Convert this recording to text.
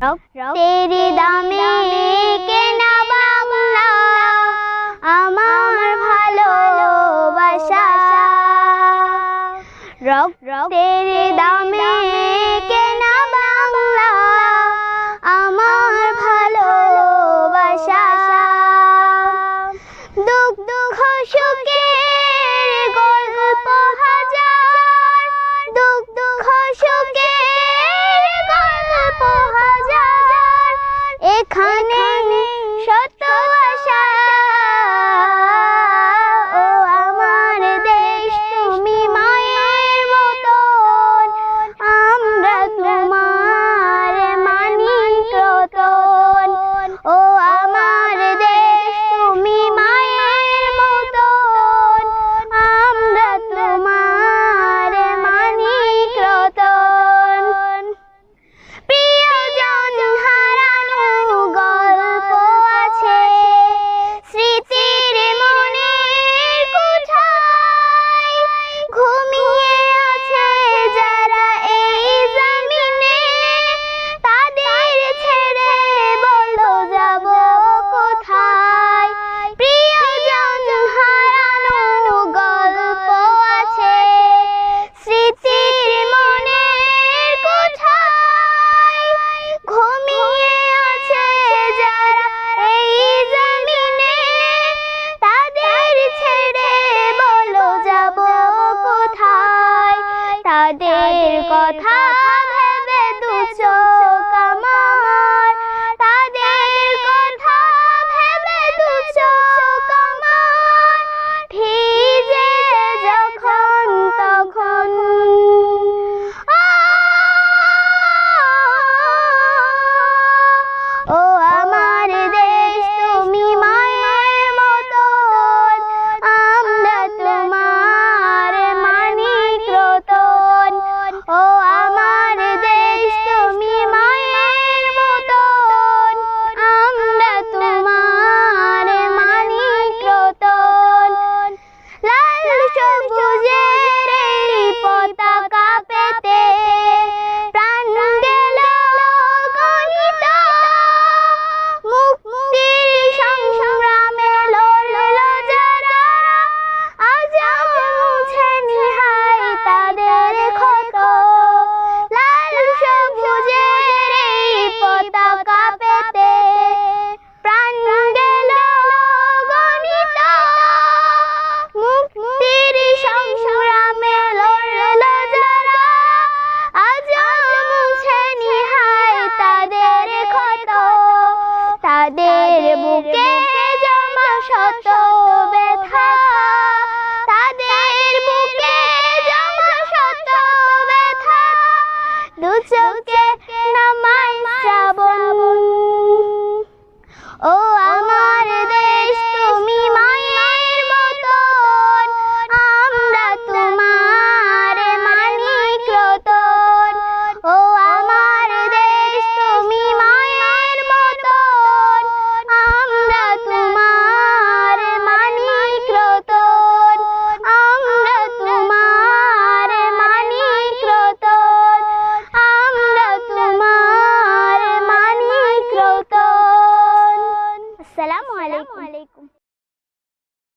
তেরে দামে কেনা বাংলা। আমার ভালোবাসা। রক তেরে দামে বুকে জমা শত alaikum.